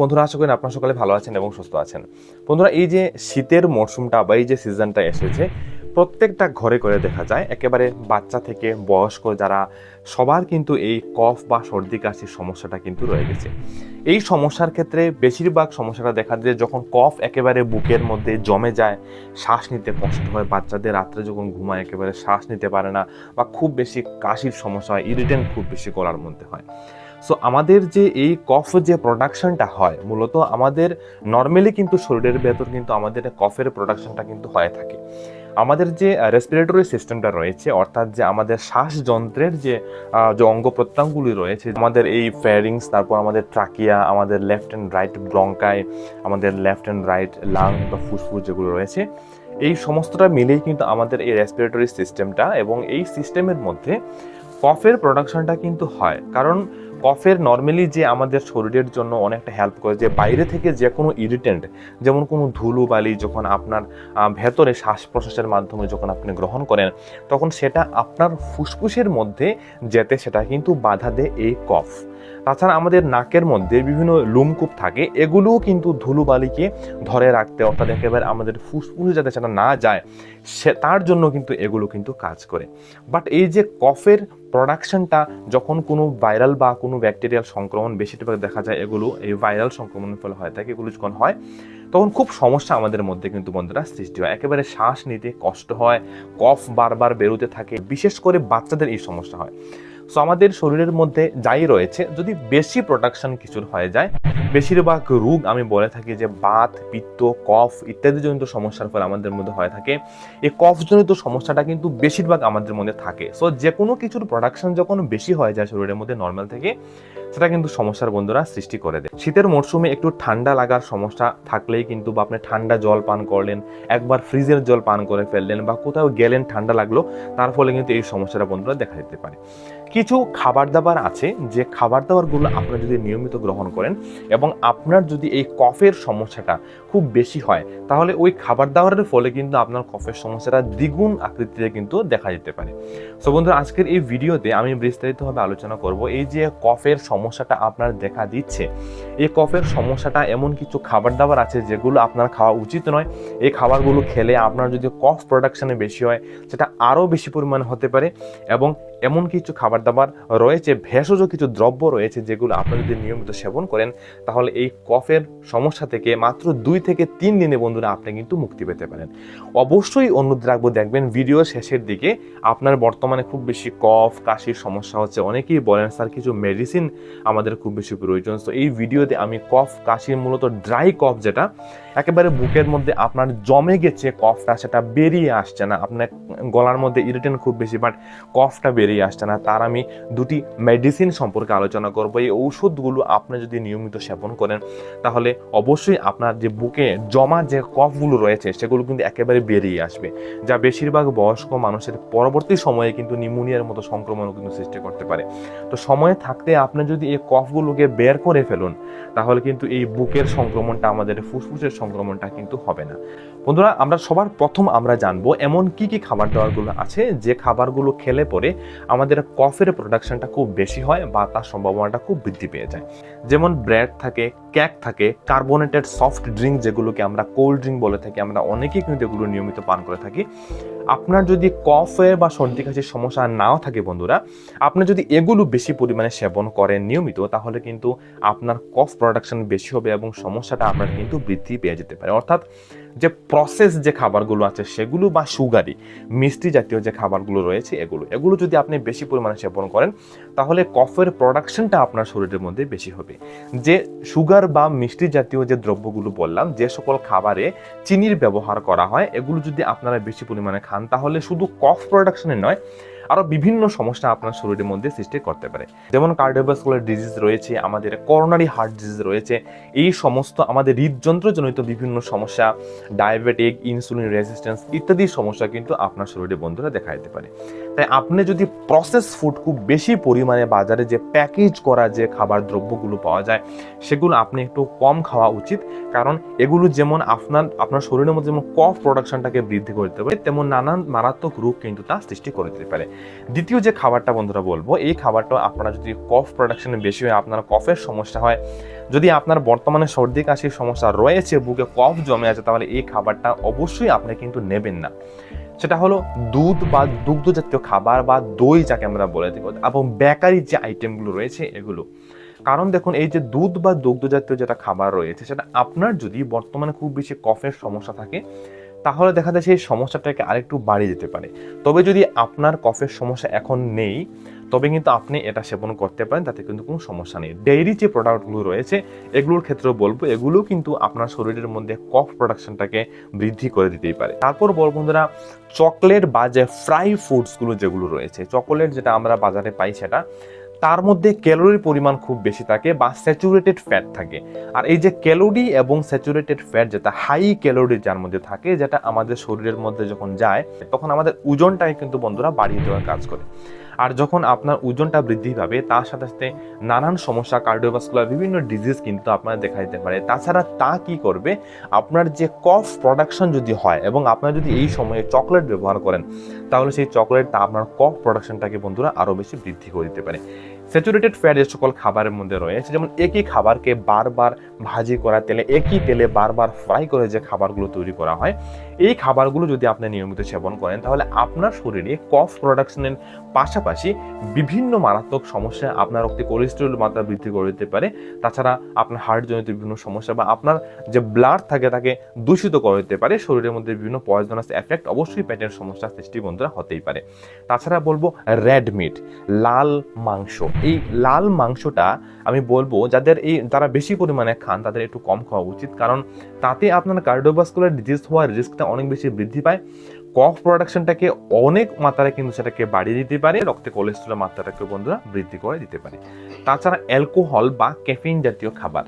বন্ধুরা, আশা করি আপনার সকালে ভালো আছেন এবং সুস্থ আছেন। বন্ধুরা, এই যে শীতের মরশুমটা বা এই যে সিজনটা এসেছে, প্রত্যেকটা ঘরে করে দেখা যায়, একেবারে বাচ্চা থেকে বয়স্ক যারা, সবার কিন্তু এই কফ বা সর্দি কাশির সমস্যাটা কিন্তু রয়ে গেছে। এই সমস্যার ক্ষেত্রে বেশিরভাগ সমস্যাটা দেখা যায় যখন কফ একেবারে বুকের মধ্যে জমে যায়, শ্বাস নিতে কষ্ট হয়, বাচ্চাদের রাত্রে যখন ঘুমায়, একেবারে শ্বাস নিতে পারে না বা খুব বেশি কাশির সমস্যা হয় ইরিটেন্ট খুব বেশি গলার মধ্যে হয়। সো আমাদের যে এই কফ যে প্রোডাকশনটা হয়, মূলত আমাদের নর্মালি কিন্তু শরীরের ভেতর কিন্তু আমাদের কফের প্রোডাকশনটা কিন্তু হয়ে থাকে। আমাদের যে রেসপিরেটরি সিস্টেমটা রয়েছে, অর্থাৎ যে আমাদের শ্বাসযন্ত্রের যে যে অঙ্গ প্রত্যঙ্গগুলি রয়েছে, আমাদের এই ফেয়ারিংস তারপর আমাদের ট্রাকিয়া আমাদের লেফট অ্যান্ড রাইট ব্রঙ্কাই আমাদের লেফট অ্যান্ড রাইট লাং বা ফুসফুস যেগুলো রয়েছে, এই সমস্তটা মিলেই কিন্তু আমাদের এই রেসপিরেটরি সিস্টেমটা এবং এই সিস্টেমের মধ্যে কফের প্রোডাকশনটা কিন্তু হয়। কারণ কফের নর্মালি যে আমাদের শরীরের জন্য অনেকটা হেল্প করে, যে বাইরে থেকে যে কোনো ইরিটেন্ট যেমন কোনো ধুলো বালি যখন আপনার ভেতরে শ্বাস প্রশ্বাসের মাধ্যমে যখন আপনি গ্রহণ করেন, তখন সেটা আপনার ফুসফুসের মধ্যে যেতে সেটা কিন্তু বাধা দেয় এই কফ। তাছাড়া আমাদের নাকের মধ্যে বিভিন্ন লুমকূপ থাকে, এগুলোও কিন্তু ধুলোবালিকে ধরে রাখতে অর্থাৎ একেবারে আমাদের ফুসফুসে যাতে সেটা না যায়, সে তার জন্য কিন্তু এগুলো কিন্তু কাজ করে। বাট এই যে কফের প্রোডাকশনটা যখন কোনো ভাইরাল বা কোনো ব্যাকটেরিয়াল সংক্রমণ বেশিরভাগ দেখা যায়, এগুলো এই ভাইরাল সংক্রমণের ফলে হয় থাকে এগুলো যখন হয়, তখন খুব সমস্যা আমাদের মধ্যে কিন্তু বন্ধুরা সৃষ্টি হয়। একেবারে শ্বাস নিতে কষ্ট হয়, কফ বারবার বেরোতে থাকে, বিশেষ করে বাচ্চাদের এই সমস্যা হয়। সো আমাদের শরীরের মধ্যে যাই রয়েছে, যদি বেশি প্রোডাকশন কিছুর হয়ে যায়, বেশিরভাগ রোগ আমি বলে থাকি যে বাত, পিত্ত, কফ ইত্যাদি জনিত সমস্যার ফলে আমাদের মধ্যে হয়ে থাকে। এই কফজনিত সমস্যাটা কিন্তু বেশিরভাগ আমাদের মধ্যে থাকে। সো যে কোনো কিছুর প্রোডাকশন যখন বেশি হয়ে যায় শরীরের মধ্যে নর্মাল থেকে, সেটা কিন্তু সমস্যার বন্ধুরা সৃষ্টি করে দেয়। শীতের মরশুমে একটু ঠান্ডা লাগার সমস্যা থাকলেই কিন্তু বা আপনি ঠান্ডা জল পান করলেন, একবার ফ্রিজের জল পান করে ফেললেন বা কোথাও গেলেন ঠান্ডা লাগল, তার ফলে কিন্তু এই সমস্যাটা বন্ধুরা দেখা দিতে পারে। কিছু খাবার দাবার আছে, যে খাবার দাবারগুলো আপনি যদি নিয়মিত গ্রহণ করেন এবং আপনার যদি এই কফের সমস্যাটা খুব বেশি হয়, তাহলে ওই খাবার দাবারের ফলে কিন্তু আপনার কফের সমস্যাটা দ্বিগুণ আকৃতিতে কিন্তু দেখা যেতে পারে। সো বন্ধুরা, আজকের এই ভিডিওতে আমি বিস্তারিতভাবে আলোচনা করব এই যে কফের সমস্যাটা আপনার দেখা দিচ্ছে। এই কফের সমস্যাটা এমন কিছু খাবার দাবার আছে, যেগুলো আপনার খাওয়া উচিত নয়। এই খাবারগুলো খেলে আপনার যদি কফ প্রোডাকশানে বেশি হয়, সেটা আরও বেশি পরিমাণে হতে পারে এবং এমন কিছু খাবার দাবার রয়েছে, ভেষজ কিছু দ্রব্য রয়েছে যেগুলো আপনি যদি নিয়মিত সেবন করেন, তাহলে এই কফের সমস্যা থেকে মাত্র দুই থেকে তিন দিনে বন্ধুরা আপনি কিন্তু মুক্তি পেতে পারেন। অবশ্যই অনুরোধ রাখব, দেখবেন ভিডিও শেষের দিকে আপনার বর্তমানে খুব বেশি কফ, কাশির সমস্যা হচ্ছে। অনেকেই বলেন, স্যার, কিছু মেডিসিন আমাদের খুব বেশি প্রয়োজন। তো এই ভিডিওতে আমি কফ কাশির মূলত ড্রাই কফ যেটা একেবারে বুকের মধ্যে আপনার জমে গেছে কফটা, সেটা বেরিয়ে আসছে না। আপনার গলার মধ্যে ইরিটেন খুব বেশি বাট কফটা বেরিয়ে আসছে না। তার আমি দুটি মেডিসিন সম্পর্কে আলোচনা করব। এই ঔষধগুলো আপনি যদি নিয়মিত সেবন করেন, তাহলে অবশ্যই আপনার যে বুকে জমা যে কফগুলো রয়েছে, সেগুলো কিন্তু একেবারে বেরিয়ে আসবে। যা বেশিরভাগ বয়স্ক মানুষের পরবর্তী সময়ে কিন্তু নিউমোনিয়ার মতো সংক্রমণও কিন্তু সৃষ্টি করতে পারে। তো সময় থাকতে আপনি যদি এই কফগুলোকে বের করে ফেলুন, তাহলে কিন্তু এই বুকের সংক্রমণটা আমাদের ফুসফুসের সংক্রমণটা কিন্তু হবে না। বন্ধুরা, আমরা সবার প্রথম আমরা জানব এমন কি কি খাবার দাবারগুলো আছে, যে খাবারগুলো খেলে পরে আমাদের কফের প্রোডাকশনটা খুব বেশি হয় বা তার সম্ভাবনাটা খুব বৃদ্ধি পেয়ে যায়। যেমন ব্রেড থাকে কেক থাকে কার্বোনেটেড সফট ড্রিঙ্ক যেগুলোকে আমরা কোল্ড ড্রিঙ্ক বলে থাকি, আমরা অনেকেই কিন্তু এগুলো নিয়মিত পান করে থাকি। আপনার যদি কফে বা সর্দি কাশির সমস্যা নাও থাকে বন্ধুরা, আপনি যদি এগুলো বেশি পরিমাণে সেবন করেন নিয়মিত, তাহলে কিন্তু আপনার কফ প্রোডাকশন বেশি হবে এবং সমস্যাটা আপনার কিন্তু বৃদ্ধি পেয়ে যেতে পারে। অর্থাৎ যে প্রসেস যে খাবারগুলো আছে সেগুলো বা সুগারি, মিষ্টি জাতীয় যে খাবারগুলো রয়েছে এগুলো এগুলো যদি আপনি বেশি পরিমাণে সেবন করেন, তাহলে কফের প্রোডাকশনটা আপনার শরীরের মধ্যে বেশি হবে। যে সুগার বা মিষ্টি জাতীয় যে দ্রব্যগুলো বললাম, যে সকল খাবারে চিনির ব্যবহার করা হয়, এগুলো যদি আপনারা বেশি পরিমাণে খান, তাহলে শুধু কফ প্রোডাকশনে নয় আরও বিভিন্ন সমস্যা আপনার শরীরের মধ্যে সৃষ্টি করতে পারে। যেমন কার্ডিওভাস্কুলার ডিজিজ রয়েছে, আমাদের করোনারি হার্ট ডিজিজ রয়েছে, এই সমস্ত আমাদের হৃদযন্ত্রজনিত বিভিন্ন সমস্যা ডায়াবেটিক ইনসুলিন রেজিস্ট্যান্স ইত্যাদি সমস্যা কিন্তু আপনার শরীরে বন্ধুরা দেখা যেতে পারে। তাই আপনি যদি প্রসেস ফুড খুব বেশি পরিমাণে বাজারে যে প্যাকেজ করা যে খাবার দ্রব্যগুলো পাওয়া যায়, সেগুলো আপনি একটু কম খাওয়া উচিত। কারণ এগুলো যেমন আপনার আপনার শরীরের মধ্যে যেমন কফ প্রোডাকশনটাকে বৃদ্ধি করতে পারে, তেমন নানান মারাত্মক রোগ কিন্তু তা সৃষ্টি করে দিতে পারে। দ্বিতীয় যে খাবারটা বন্ধুরা বলব, এই খাবারটা আপনারা যদি কফ প্রোডাকশনে বেশি হয়, আপনার কফের সমস্যা হয়, যদি আপনার বর্তমানে সর্দি কাশির সমস্যা রয়েছে, বুকে কফ জমে আছে, তাহলে এই খাবারটা অবশ্যই আপনি কিন্তু নেবেন না। সেটা হলো দুধ বা দুগ্ধ জাতীয় খাবার বা দই যাকে আমরা বলে থাকি, এবং বেকারি যে আইটেমগুলো রয়েছে এগুলো। কারণ দেখুন, এই যে দুধ বা দুগ্ধ জাতীয় যেটা খাবার রয়েছে, সেটা আপনার যদি বর্তমানে খুব বেশি কফের সমস্যা থাকে তাহলে দেখা যায় সেই সমস্যাটাকে আরেকটু বাড়িয়ে যেতে পারে। তবে যদি আপনার কফের সমস্যা এখন নেই, তবে কিন্তু আপনি এটা সেবন করতে পারেন, তাতে কিন্তু কোনো সমস্যা নেই। ডেইরি যে প্রোডাক্টগুলো রয়েছে, এগুলোর ক্ষেত্রেও বলব এগুলো কিন্তু আপনার শরীরের মধ্যে কফ প্রোডাকশনটাকে বৃদ্ধি করে দিতেই পারে। তারপর বল বন্ধুরা চকলেট বা যে ফ্রাই ফুডসগুলো যেগুলো রয়েছে চকলেট যেটা আমরা বাজারে পাই সেটা তার মধ্যে ক্যালোরির পরিমাণ খুব বেশি থাকে বা স্যাচুরেটেড ফ্যাট থাকে। আর এই যে ক্যালোরি এবং স্যাচুরেটেড ফ্যাট যেটা হাই ক্যালোরি যার মধ্যে থাকে, যেটা আমাদের শরীরের মধ্যে যখন যায়, তখন আমাদের ওজনটাই কিন্তু বন্ধুরা বাড়িয়ে দেওয়ার কাজ করে। আর যখন আপনার ওজনটা বৃদ্ধি পাবে, তার সাথে সাথে নানান সমস্যা কার্ডিওভাস্কুলার বিভিন্ন ডিজিজ কিন্তু আপনার দেখা দিতে পারে। তাছাড়া তা কি করবে? আপনার যে কফ প্রোডাকশন যদি হয় এবং আপনার যদি এই সময়ে চকলেট ব্যবহার করেন, তাহলে সেই চকলেটটা আপনার কফ প্রোডাকশনটাকে বন্ধুরা আরও বেশি বৃদ্ধি করে দিতে পারে। স্যাচুরেটেড ফ্যাট যে সকল খাবারের মধ্যে রয়েছে, যেমন একই খাবারকে বারবার ভাজি করা তেলে, একই তেলে বারবার ফ্রাই করে যে খাবারগুলো তৈরি করা হয়, এই খাবারগুলো যদি আপনি নিয়মিত সেবন করেন, তাহলে আপনার শরীরে কফ প্রোডাকশনের পাশাপাশি বিভিন্ন মারাত্মক সমস্যা আপনার রক্তে কোলেস্টেরল মাত্রা বৃদ্ধি করে দিতে পারে। তাছাড়া আপনার হার্টজনিত বিভিন্ন সমস্যা বা আপনার যে ব্লাড থাকে, তাকে দূষিত করে দিতে পারে। শরীরের মধ্যে বিভিন্ন পয়জনাস এফেক্ট অবশ্যই পেটের সমস্যা সৃষ্টি বন্ধুরা হতেই পারে। তাছাড়া বলব রেড মিট লাল মাংস। এই লাল মাংসটা আমি বলব, যাদের এই তারা বেশি পরিমাণে খান, তাদের একটু কম খাওয়া উচিত। কারণ তাতে আপনার কার্ডিওভাস্কুলার ডিজিজ হওয়ার রিস্কটা অনেক বেশি বৃদ্ধি পায়। কফ প্রোডাকশনটাকে অনেক মাত্রায় কিন্তু সেটাকে বাড়িয়ে দিতে পারে, রক্তে কোলেস্ট্রলের মাত্রাটাকে বন্ধুরা বৃদ্ধি করে দিতে পারে। তাছাড়া অ্যালকোহল বা ক্যাফিন জাতীয় খাবার,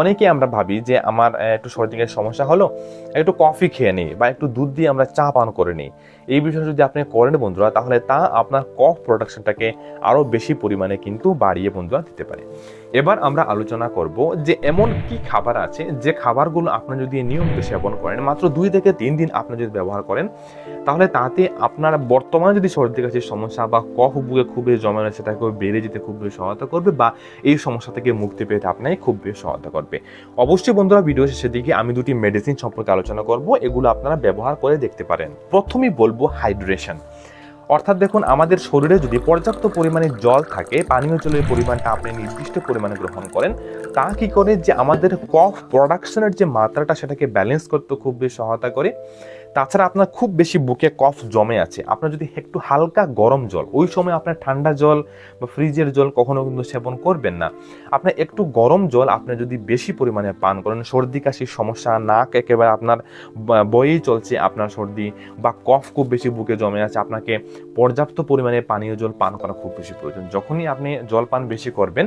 অনেকে আমরা ভাবি যে আমার একটু সর্দিকের সমস্যা হলো, একটু কফি খেয়ে নিই বা একটু দুধ দিয়ে আমরা চা পান করে নিই। এই বিষয়ে যদি আপনি করেন বন্ধুরা, তাহলে তা আপনার কফ প্রোডাকশনটাকে আরও বেশি পরিমাণে কিন্তু বাড়িয়ে বন্ধুরা দিতে পারে। এবার আমরা আলোচনা করব যে এমন কি খাবার আছে, যে খাবারগুলো আপনি যদি নিয়মিত সেবন করেন, মাত্র দুই থেকে তিন দিন আপনি যদি ব্যবহার করেন, তাহলে তাতে আপনার বর্তমানে যদি সর্দি, কাশির সমস্যা বা কফ বুকে খুবই জমে রয়েছে সেটাকে বেড়ে যেতে খুব বেশি সহায়তা করবে বা এই সমস্যা থেকে মুক্তি পেতে আপনাকে খুব বেশি সহায়তা করবে। অবশ্যই বন্ধুরা ভিডিও শেষের দিকে আমি দুটি মেডিসিন সম্পর্কে আলোচনা করব, এগুলো আপনারা ব্যবহার করে দেখতে পারেন। প্রথমেই বলব হাইড্রেশন অর্থাৎ দেখুন, আমাদের শরীরে যদি পর্যাপ্ত পরিমাণে জল থাকে, পানীয় জলের পরিমাণটা আপনি নির্দিষ্ট পরিমাণে গ্রহণ করেন, তা কি করে যে আমাদের কফ প্রোডাকশনের যে মাত্রাটা সেটাকে ব্যালেন্স করতে খুব বেশি সহায়তা করে? তাছাড়া আপনার খুব বেশি বুকে কফ জমে আছে। আপনার যদি একটু হালকা গরম জল, ওই সময় আপনার ঠান্ডা জল বা ফ্রিজের জল কখনো কিন্তু সেবন করবেন না। আপনার একটু গরম জল আপনি যদি বেশি পরিমাণে পান করেন সর্দি, কাশির সমস্যা, নাক একেবারে আপনার বয়েই চলছে আপনার সর্দি বা কফ খুব বেশি বুকে জমে আছে, আপনাকে পর্যাপ্ত পরিমাণে পানীয় জল পান করা খুব বেশি প্রয়োজন। যখনই আপনি জল পান বেশি করবেন,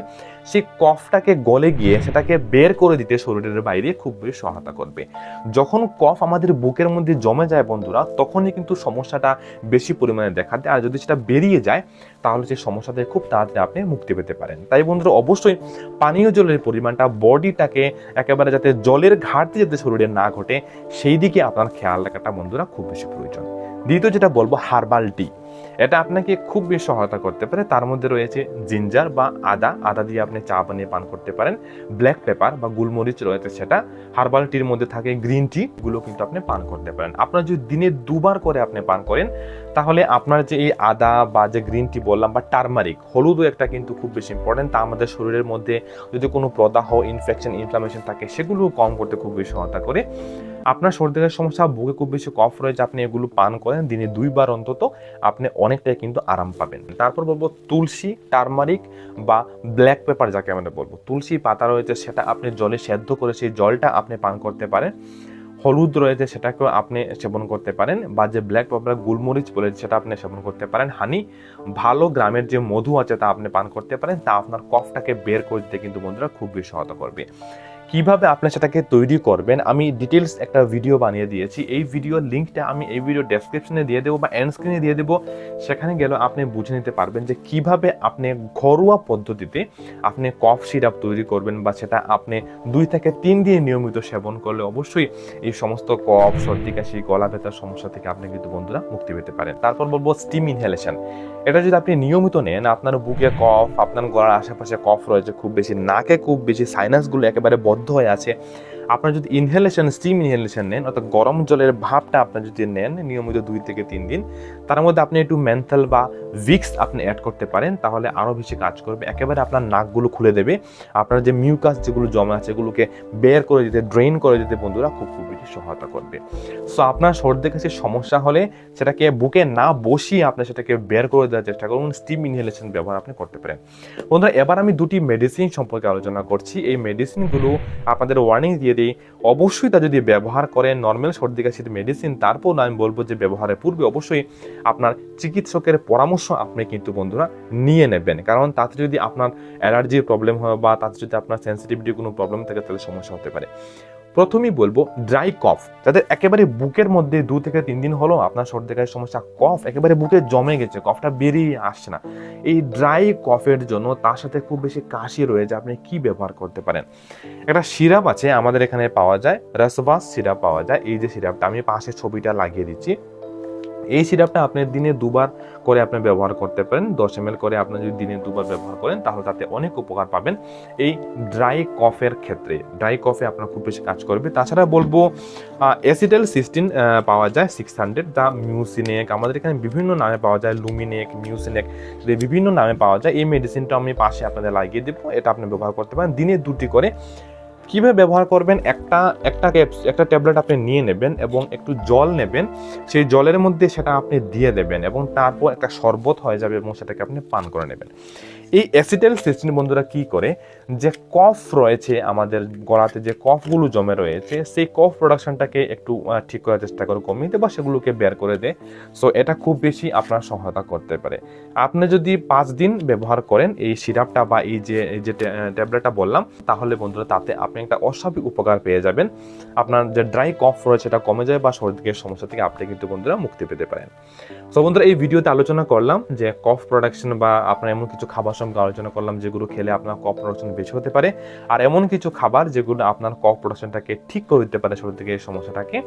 সেই কফটাকে গলে গিয়ে সেটাকে বের করে দিতে শরীরের বাইরে খুব বেশি সহায়তা করবে। যখন কফ আমাদের বুকের মধ্যে জমে যায় বন্ধুরা, তখনই কিন্তু সমস্যাটা বেশি পরিমাণে দেখা দেয়। আর যদি সেটা বেরিয়ে যায়, তাহলে সেই সমস্যা থেকে খুব তাড়াতাড়ি আপনি মুক্তি পেতে পারেন। তাই বন্ধুরা, অবশ্যই পানীয় জলের পরিমাণটা, বডিটাকে একেবারে যাতে জলের ঘাটতি যাতে শরীরে না ঘটে, সেই দিকে আপনার খেয়াল রাখাটা বন্ধুরা খুব বেশি প্রয়োজন। দ্বিতীয় যেটা বলব, হার্বাল টি। এটা আপনাকে খুব বেশি সহায়তা করতে পারে। তার মধ্যে রয়েছে জিঞ্জার বা আদা। আদা দিয়ে আপনি চা বানিয়ে পান করতে পারেন। ব্ল্যাক পেপার বা গুলমরিচ রয়েছে সেটা। হার্বাল টির মধ্যে থাকে গ্রিন টি, গুলো কিন্তু আপনি পান করতে পারেন। আপনার যদি দিনে দুবার করে আপনি পান করেন, তাহলে আপনার যে এই আদা বা যে গ্রিন টি বললাম বা টার্মারিক, হলুদও একটা কিন্তু খুব বেশি ইম্পর্টেন্ট তা আমাদের শরীরের মধ্যে যদি কোনো প্রদাহ ইনফেকশন ইনফ্লামেশন থাকে, সেগুলো কম করতে খুব বেশি সহায়তা করে। আপনার সর্দির সমস্যা, বুকে খুব বেশি কফ রয়েছে, আপনি এগুলো পান করেন। দিনে দুইবার অন্তত আপনি অনেকটাই কিন্তু আরাম পাবেন। তারপর বলব তুলসী, টার্মারিক বা ব্ল্যাক পেপার যাকে আমরা বলব। তুলসী পাতা রয়েছে, সেটা আপনি জলে সেদ্ধ করে সেই জলটা আপনি পান করতে পারেন। হলুদ রয়েছে, সেটাকেও আপনি সেবন করতে পারেন বা যে ব্ল্যাক পেপার, গুলমরিচ বলে সেটা আপনি সেবন করতে পারেন। হানি, ভালো গ্রামের যে মধু আছে তা আপনি পান করতে পারেন। তা আপনার কফটাকে বের করে দিতে কিন্তু বন্ধুরা খুব বেশি সহায়তা করবে। কীভাবে আপনার সেটাকে তৈরি করবেন, আমি ডিটেলস একটা ভিডিও বানিয়ে দিয়েছি। এই ভিডিওর লিঙ্কটা আমি এই ভিডিও ডেসক্রিপশনে দিয়ে দেবো বা এন্ড স্ক্রিনে দিয়ে দেবো। সেখানে গেলে আপনি বুঝে নিতে পারবেন যে কীভাবে আপনি ঘরোয়া পদ্ধতিতে আপনি কফ সিরাপ তৈরি করবেন বা সেটা আপনি দুই থেকে তিন দিন নিয়মিত সেবন করলে অবশ্যই এই সমস্ত কফ সর্দি, কাশি, গলা ব্যথার সমস্যা থেকে আপনি কিন্তু বন্ধুরা মুক্তি পেতে পারেন। তারপর বলব স্টিম ইনহেলেশন এটা যদি আপনি নিয়মিত নেন, আপনার বুকে কফ আপনার গলার আশেপাশে কফ রয়েছে, খুব বেশি নাকে, খুব বেশি সাইনাসগুলো একেবারে বদ্ধ হয়ে আছে। আপনার যদি ইনহেলেশন স্টিম ইনহেলেশন নেন, অর্থাৎ গরম জলের ভাবটা আপনি যদি নেন, নিয়মিত দুই থেকে তিন দিন, তার মধ্যে আপনি একটু মেন্থাল বা ভিক্স আপনি অ্যাড করতে পারেন, তাহলে আরও বেশি কাজ করবে। একেবারে আপনার নাকগুলো খুলে দেবে। আপনার যে মিউকাস যেগুলো জমা আছে, এগুলোকে বের করে দিতে ড্রেন করে দিতে বন্ধুরা খুব খুব বেশি সহায়তা করবে। সো আপনার সর্দি কাশির সমস্যা হলে সেটাকে বুকে না বসিয়ে আপনি সেটাকে বের করে দেওয়ার চেষ্টা করুন স্টিম ইনহেলেশন ব্যবহার আপনি করতে পারেন। বন্ধুরা, এবার আমি দুটি মেডিসিন সম্পর্কে আলোচনা করছি। এই মেডিসিনগুলো আপনাদের ওয়ার্নিং দিয়ে দিই অবশ্যই তা যদি ব্যবহার করেন নর্মাল সর্দি কাশির মেডিসিন তারপর আমি বলব যে ব্যবহারের পূর্বে অবশ্যই আপনার চিকিৎসকের পরামর্শ আপনি কিন্তু বন্ধুরা নিয়ে নেবেন। কারণ তাতে যদি আপনার অ্যালার্জির প্রবলেম হয় বা তাতে যদি আপনার সেন্সিটিভিটি কোনো প্রবলেম থাকে, তাহলে সমস্যা হতে পারে। প্রথমেই বলব ড্রাই কফ যাদের একেবারে বুকের মধ্যে দু থেকে তিন দিন হলো আপনার সর্দি কাশির সমস্যা কফ একেবারে বুকে জমে গেছে কফটা বেরিয়ে আসছে না। এই ড্রাই কফের জন্য তার সাথে খুব বেশি কাশি রয়েছে, আপনি কি ব্যবহার করতে পারেন? একটা সিরাপ আছে আমাদের এখানে পাওয়া যায়, রসবাস সিরাপ পাওয়া যায়। এই যে সিরাপটা আমি পাশে ছবিটা লাগিয়ে দিচ্ছি। এই সিরাপটা আপনি দিনে দুবার করে আপনি ব্যবহার করতে পারেন, দশ এম করে আপনি যদি দিনে দুবার ব্যবহার করেন, তাহলে তাতে অনেক উপকার পাবেন। এই ড্রাই কফের ক্ষেত্রে, ড্রাই কফে আপনার খুব বেশি কাজ করবে। তাছাড়া বলব অ্যাসিডেল সিস্টিন পাওয়া যায় সিক্স হান্ড্রেড দা মিউসিনেক আমাদের এখানে বিভিন্ন নামে পাওয়া যায় লুমিনেক মিউসিনেক বিভিন্ন নামে পাওয়া যায়। এই মেডিসিনটা আমি পাশে আপনাদের লাগিয়ে দেবো, এটা আপনি ব্যবহার করতে পারেন। দিনে দুটি করে কীভাবে ব্যবহার করবেন? একটা একটা ক্যাপস একটা ট্যাবলেট আপনি নিয়ে নেবেন এবং একটু জল নেবেন। সেই জলের মধ্যে সেটা আপনি দিয়ে দেবেন এবং তারপর একটা শরবত হয়ে যাবে এবং সেটাকে আপনি পান করে নেবেন। এই অ্যাসিডেল সিস্টেম বন্ধুরা কি করে? যে কফ রয়েছে আমাদের গলাতে, যে কফগুলো জমে রয়েছে, সেই কফ প্রোডাকশনটাকে একটু ঠিক করার চেষ্টা করে কমিয়ে দেয় বা সেগুলোকে বের করে দেয়। সো এটা খুব বেশি আপনার সহায়তা করতে পারে। আপনি যদি পাঁচ দিন ব্যবহার করেন এই সিরাপটা বা এই যে এই যে ট্যাবলেটটা বললাম, তাহলে বন্ধুরা তাতে আপনি একটা অস্বাভাবিক উপকার পেয়ে যাবেন। আপনার যে ড্রাই কফ রয়েছে সেটা কমে যায় বা সর্দিকের সমস্যা থেকে আপনি কিন্তু বন্ধুরা মুক্তি পেতে পারেন। সো বন্ধুরা এই ভিডিওতে আলোচনা করলাম যে কফ প্রোডাকশন বা আপনার এমন কিছু খাবার সম্পর্কে আলোচনা করলাম, যেগুলো খেলে আপনার কফ প্রোডাকশন বেশি হতে পারে। আর এমন কিছু খাবার যেগুলো আপনার কফ প্রোডাকশনটাকে ঠিক করে দিতে পারে সর্দিকের সমস্যাটাকে।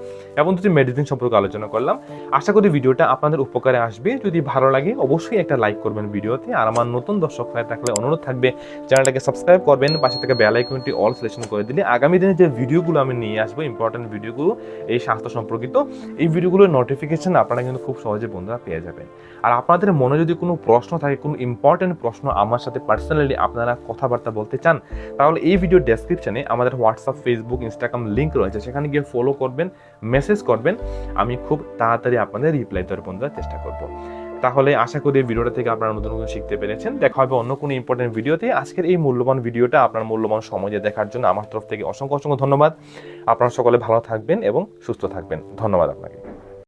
এবং দুটি মেডিসিন সম্পর্কে আলোচনা করলাম, আশা করি ভিডিওটা আপনাদের উপকারে আসবে। যদি ভালো লাগে, অবশ্যই একটা লাইক করবেন ভিডিওতে। আর আমার নতুন দর্শক হয়ে থাকলে অনুরোধ থাকবে, চ্যানেলটাকে সাবস্ক্রাইব করবেন, পাশে থেকে বেল আইকনটি অল সিলেকশন করে দিলে আগামী দিনে যে ভিডিওগুলো আমি নিয়ে আসব ইম্পর্টেন্ট ভিডিওগুলো, এই স্বাস্থ্য সম্পর্কিত, এই ভিডিওগুলোর নোটিফিকেশন আপনারা কিন্তু খুব সহজে বন্ধুরা পেয়ে যাবেন। আর আপনাদের মনে যদি কোনো প্রশ্ন থাকে, কোনো ইম্পর্টেন্ট প্রশ্ন আমার সাথে পার্সোনালি আপনারা কথাবার্তা বলতে চান, তাহলে এই ভিডিও ডেসক্রিপশনে আমাদের হোয়াটসঅ্যাপ ফেসবুক ইনস্টাগ্রাম লিঙ্ক রয়েছে। সেখানে গিয়ে ফলো করবেন মেসেজ করবেন। আমি খুব তাড়াতাড়ি আপনাদের রিপ্লাই দেওয়ার বন্ধুরা চেষ্টা করব। তাহলে আশা করি ভিডিওটা থেকে আপনারা নতুন নতুন শিখতে পেরেছেন। দেখা হবে অন্য কোনো ইম্পর্টেন্ট ভিডিওতে আজকের এই মূল্যবান ভিডিওটা আপনার মূল্যবান সময় দেখার জন্য আমার তরফ থেকে অসংখ্য অসংখ্য ধন্যবাদ। আপনারা সকলে ভালো থাকবেন এবং সুস্থ থাকবেন। ধন্যবাদ আপনাকে।